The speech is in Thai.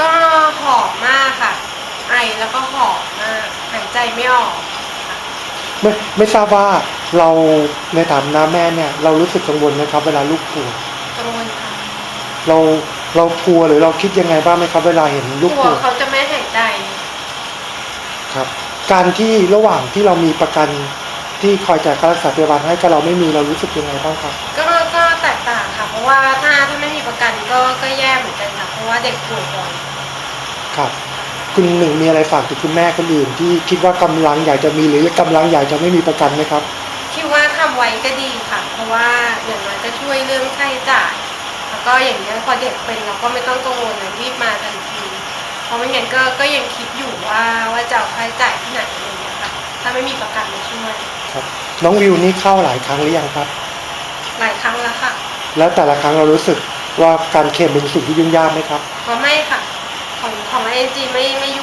ก็หอมมากค่ะ ไอแล้วก็หอมมากหายใจไม่ออกค่ะไม่ไม่ทราบว่าเราในฐานะแม่เนี่ยเรารู้สึกกังวลไหมครับ เวลาลูกป่วยกังวลค่ะเราเรากลัวหรือเราคิดยังไงบ้างไหมครับ เวลาเห็นลูกกลัวป่วยเขาจะไม่หายใจครับ การที่ระหว่างที่เรามีประกันที่คอยจ่ายค่ารักษาพยาบาลให้กับเราไม่มีเรารู้สึกยังไงบ้างครับ ก็ก็แตกต่างค่ะ เพราะว่าถ้าถ้าไม่มีประกันก็ก็แย่เหมือนกันค่ะ เพราะว่าเด็กป่วยบ่อย ครับคุณหนึ่งมีอะไรฝากถึงคุณแม่คนอื่น ที่คิดว่ากำลังอยากจะมีหรือกำลังอยากจะไม่มีประกันไหมครับ คิดว่าทำไว้ก็ดีค่ะ เพราะว่าอย่างน้อยจะช่วยเรื่องค่าใช้จ่ายแล้วก็อย่างนี้ยพอเด็กเป็นเราก็ไม่ต้องกังวลเลยรีบมาทันที เพราะไม่งั้นก็ก็ยังคิดอยู่ว่าว่าจะเอาค่าใช้จ่ายที่ไหนอะไรอย่างเงี้ยค่ะถ้าไม่มีประกันมาช่วยครับ น้องวิวนี่เข้าหลายครั้งหรือยังครับ หลายครั้งแล้วค่ะ แล้วแต่ละครั้งเรารู้สึกว่าการเคลมเป็นสิ่งที่ยุ่งยากไหมครับก็ไม่ค่ะ ของข